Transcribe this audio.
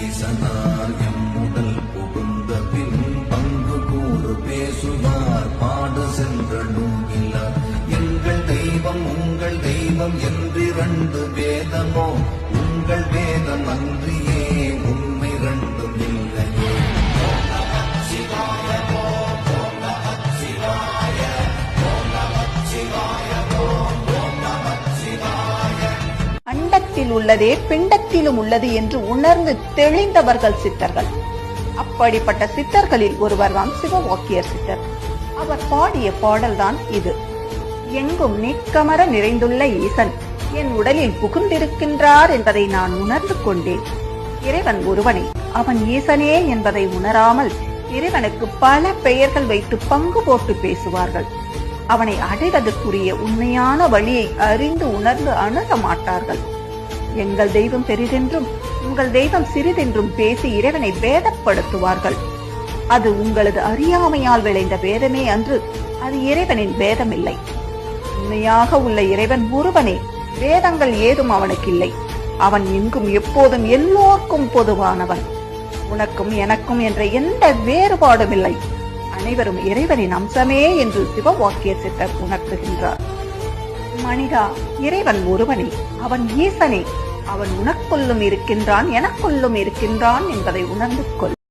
ஈசனார் உடல் புகுந்த பின் பங்கு கூறு பேசுவார். பாடு சென்ற நூகிலார் எங்கள் தெய்வம் உங்கள் தெய்வம் என்றிரண்டு வேதமோ. உங்கள் வேதம் அன்றியே உடலில் உள்ளதே பிண்டத்திலும் உள்ளது என்று உணர்ந்து தெளிந்தவர்கள் சித்தர்கள். அப்படிப்பட்ட சித்தர்களில் ஒருவர்தான் சிவவாக்கியர் சித்தர். அவர் பாடிய பாடல்தான் இது. எங்கும் நீக்கமர நிறைந்துள்ள ஈசன் என் உடலில் புகுந்திருக்கின்றார் என்பதை நான் உணர்ந்து கொண்டேன். இறைவன் ஒருவனே அவன் ஈசனே என்பதை உணராமல் இறைவனுக்கு பல பெயர்கள் வைத்து பங்கு போட்டு பேசுவார்கள். அவனை அடைவதற்குரிய உண்மையான வழியை அறிந்து உணர்ந்து அணுக மாட்டார்கள். எங்கள் தெய்வம் பெரிதென்றும் உங்கள் தெய்வம் சிறிதென்றும் பேசி இறைவனை வேதப்படுத்துவார்கள் அது உங்களது அறியாமையால் விளைந்த வேதமே அன்று அது இறைவனின் வேதமில்லை உண்மையாக உள்ள இறைவன் ஒருவனே வேதங்கள் ஏதும் அவனுக்கு இல்லை அவன் எங்கும் எப்போதும் எல்லோர்க்கும் பொதுவானவன். உனக்கும் எனக்கும் என்ற எந்த வேறுபாடும் இல்லை. அனைவரும் இறைவனின் அம்சமே என்று சிவவாக்கிய சித்தர் உணர்த்துகின்றார். மனிதா இறைவன் ஒருவனே. அவன் ஈசனே. அவன் உனக்குள்ளும் இருக்கின்றான் எனக்குள்ளும் இருக்கின்றான் என்பதை உணர்ந்து கொள்.